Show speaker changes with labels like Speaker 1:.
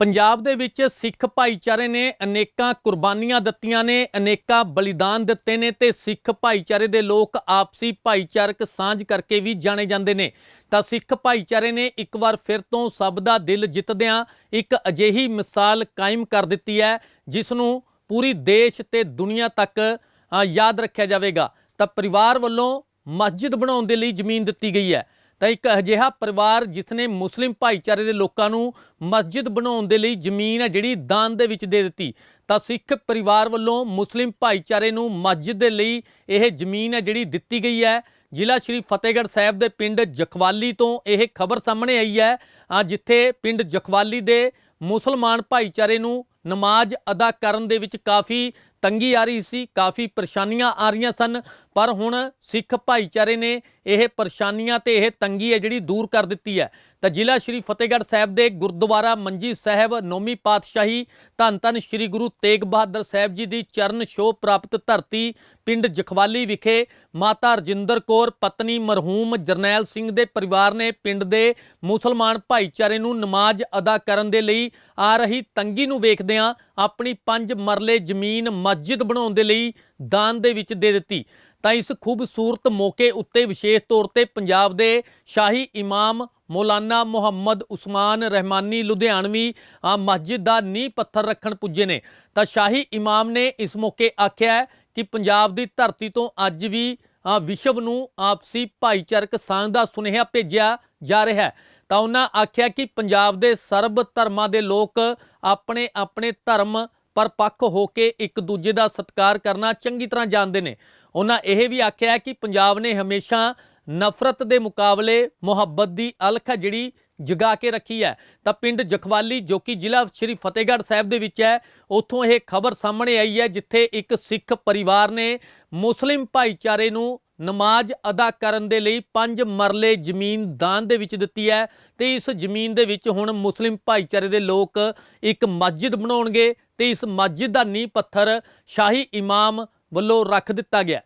Speaker 1: ਪੰਜਾਬ ਦੇ ਵਿੱਚ ਸਿੱਖ ਭਾਈਚਾਰੇ ਨੇ ਅਨੇਕਾਂ ਕੁਰਬਾਨੀਆਂ ਦਿੱਤੀਆਂ ਨੇ, ਅਨੇਕਾਂ ਬਲੀਦਾਨ ਦਿੱਤੇ ਨੇ ਤੇ ਸਿੱਖ ਭਾਈਚਾਰੇ ਦੇ ਲੋਕ ਆਪਸੀ ਭਾਈਚਾਰਕ ਸਾਂਝ ਕਰਕੇ ਵੀ ਜਾਣੇ ਜਾਂਦੇ ਨੇ। ਤਾਂ ਸਿੱਖ ਭਾਈਚਾਰੇ ਨੇ ਇੱਕ ਵਾਰ ਫਿਰ ਤੋਂ ਸਭ ਦਾ ਦਿਲ ਜਿੱਤਦਿਆਂ ਇੱਕ ਅਜਿਹੀ ਮਿਸਾਲ ਕਾਇਮ ਕਰ ਦਿੱਤੀ ਹੈ, ਜਿਸ ਨੂੰ ਪੂਰੀ ਦੇਸ਼ ਤੇ ਦੁਨੀਆ ਤੱਕ ਯਾਦ ਰੱਖਿਆ ਜਾਵੇਗਾ। ਤਾਂ ਪਰਿਵਾਰ ਵੱਲੋਂ ਮਸਜਿਦ ਬਣਾਉਣ ਦੇ ਲਈ ਜ਼ਮੀਨ ਦਿੱਤੀ ਗਈ ਹੈ। ਤਾਂ ਇੱਕ ਅਜਿਹਾ ਪਰਿਵਾਰ ਜਿਸਨੇ ਮੁਸਲਿਮ ਭਾਈਚਾਰੇ ਦੇ ਲੋਕਾਂ ਨੂੰ ਮਸਜਿਦ ਬਣਾਉਣ ਦੇ ਲਈ ਜ਼ਮੀਨ ਹੈ ਜਿਹੜੀ ਦਾਨ ਦੇ ਵਿੱਚ ਦੇ ਦਿੱਤੀ, ਤਾਂ ਸਿੱਖ ਪਰਿਵਾਰ ਵੱਲੋਂ ਮੁਸਲਿਮ ਭਾਈਚਾਰੇ ਨੂੰ ਮਸਜਿਦ ਦੇ ਲਈ ਇਹ ਜ਼ਮੀਨ ਹੈ ਜਿਹੜੀ ਦਿੱਤੀ ਗਈ ਹੈ। ਜ਼ਿਲ੍ਹਾ ਸ਼੍ਰੀ ਫਤਿਹਗੜ੍ਹ ਸਾਹਿਬ ਦੇ ਪਿੰਡ ਜਖਵਾਲੀ ਤੋਂ ਇਹ ਖਬਰ ਸਾਹਮਣੇ ਆਈ ਹੈ। ਆ ਜਿੱਥੇ ਪਿੰਡ ਜਖਵਾਲੀ ਦੇ ਮੁਸਲਮਾਨ ਭਾਈਚਾਰੇ ਨੂੰ ਨਮਾਜ਼ ਅਦਾ ਕਰਨ ਦੇ ਵਿੱਚ ਕਾਫੀ ਤੰਗੀ ਆ ਰਹੀ ਸੀ, ਕਾਫੀ ਪਰੇਸ਼ਾਨੀਆਂ ਆ ਰਹੀਆਂ ਸਨ, ਪਰ ਹੁਣ ਸਿੱਖ ਭਾਈਚਾਰੇ ਨੇ ਇਹ ਪਰੇਸ਼ਾਨੀਆਂ ਤੇ ਇਹ ਤੰਗੀ ਹੈ ਜਿਹੜੀ ਦੂਰ ਕਰ ਦਿੱਤੀ ਹੈ। ਤਾਂ ਜ਼ਿਲ੍ਹਾ ਸ਼੍ਰੀ ਫਤਿਹਗੜ੍ਹ ਸਾਹਿਬ ਦੇ ਗੁਰਦੁਆਰਾ ਮੰਜੀ ਸਾਹਿਬ ਨੌਮੀ ਪਾਤਸ਼ਾਹੀ ਧੰਨ ਧੰਨ ਸ਼੍ਰੀ ਗੁਰੂ ਤੇਗ ਬਹਾਦਰ ਸਾਹਿਬ ਜੀ ਦੀ ਚਰਨ ਛੋਹ ਪ੍ਰਾਪਤ ਧਰਤੀ, ਪਿੰਡ ਜਖਵਾਲੀ ਵਿਖੇ ਮਾਤਾ ਰਜਿੰਦਰ ਕੌਰ, ਪਤਨੀ ਮਰਹੂਮ ਜਰਨੈਲ ਸਿੰਘ ਦੇ ਪਰਿਵਾਰ ਨੇ ਪਿੰਡ ਦੇ ਮੁਸਲਮਾਨ ਭਾਈਚਾਰੇ ਨੂੰ ਨਮਾਜ਼ ਅਦਾ ਕਰਨ ਦੇ ਲਈ ਆ ਰਹੀ ਤੰਗੀ ਨੂੰ ਵੇਖਦਿਆਂ ਆਪਣੀ ਪੰਜ ਮਰਲੇ ਜ਼ਮੀਨ ਮਸਜਿਦ ਬਣਾਉਣ ਦੇ ਲਈ ਦਾਨ ਦੇ ਵਿੱਚ ਦੇ ਦਿੱਤੀ। ਤਾਂ ਇਸ ਖੂਬਸੂਰਤ ਮੌਕੇ ਉੱਤੇ ਵਿਸ਼ੇਸ਼ ਤੌਰ ਤੇ ਪੰਜਾਬ ਦੇ ਸ਼ਾਹੀ ਇਮਾਮ ਮੌਲਾਨਾ ਮੁਹੰਮਦ ਉਸਮਾਨ ਰਹਿਮਾਨੀ ਲੁਧਿਆਣਵੀ ਆ ਮਸਜਿਦ ਦਾ ਨੀਂਹ ਪੱਥਰ ਰੱਖਣ ਪੁੱਜੇ ਨੇ। ਤਾਂ ਸ਼ਾਹੀ ਇਮਾਮ ਨੇ ਇਸ ਮੌਕੇ ਆਖਿਆ ਕਿ ਪੰਜਾਬ ਦੀ ਧਰਤੀ ਤੋਂ ਅੱਜ ਵੀ ਵਿਸ਼ਵ ਨੂੰ ਆਪਸੀ ਭਾਈਚਾਰਕ ਸਾਂਝ ਦਾ ਸੁਨੇਹਾ ਭੇਜਿਆ ਜਾ ਰਿਹਾ ਹੈ। ਤਾਂ ਉਹਨਾਂ ਆਖਿਆ ਕਿ ਪੰਜਾਬ ਦੇ ਸਰਬ ਧਰਮਾਂ ਦੇ ਲੋਕ ਆਪਣੇ ਆਪਣੇ ਧਰਮ ਪਰ ਪੱਖ ਹੋ ਕੇ ਇੱਕ ਦੂਜੇ ਦਾ ਸਤਿਕਾਰ ਕਰਨਾ ਚੰਗੀ ਤਰ੍ਹਾਂ ਜਾਣਦੇ ਨੇ। ਉਹਨਾਂ ਇਹ ਵੀ ਆਖਿਆ ਕਿ ਪੰਜਾਬ ਨੇ ਹਮੇਸ਼ਾ ਨਫ਼ਰਤ ਦੇ ਮੁਕਾਬਲੇ ਮੁਹੱਬਤ ਦੀ ਅਲਖ ਹੈ ਜਿਹੜੀ ਜਗਾ ਕੇ ਰੱਖੀ ਹੈ। ਤਾਂ ਪਿੰਡ ਜਖਵਾਲੀ, ਜੋ ਕਿ ਜ਼ਿਲ੍ਹਾ ਸ਼੍ਰੀ ਫਤਿਹਗੜ੍ਹ ਸਾਹਿਬ ਦੇ ਵਿੱਚ ਹੈ, ਉੱਥੋਂ ਇਹ ਖਬਰ ਸਾਹਮਣੇ ਆਈ ਹੈ, ਜਿੱਥੇ ਇੱਕ ਸਿੱਖ ਪਰਿਵਾਰ ਨੇ ਮੁਸਲਿਮ ਭਾਈਚਾਰੇ ਨੂੰ ਨਮਾਜ਼ ਅਦਾ ਕਰਨ ਦੇ ਲਈ ਪੰਜ ਮਰਲੇ ਜ਼ਮੀਨ ਦਾਨ ਦੇ ਵਿੱਚ ਦਿੱਤੀ ਹੈ ਤੇ ਇਸ ਜ਼ਮੀਨ ਦੇ ਵਿੱਚ ਹੁਣ ਮੁਸਲਿਮ ਭਾਈਚਾਰੇ ਦੇ ਲੋਕ ਇੱਕ ਮਸਜਿਦ ਬਣਾਉਣਗੇ। ਤੇ ਇਸ ਮਸਜਿਦ ਦਾ ਨੀਂਹ ਪੱਥਰ ਸ਼ਾਹੀ ਇਮਾਮ ਵੱਲੋਂ ਰੱਖ ਦਿੱਤਾ ਗਿਆ।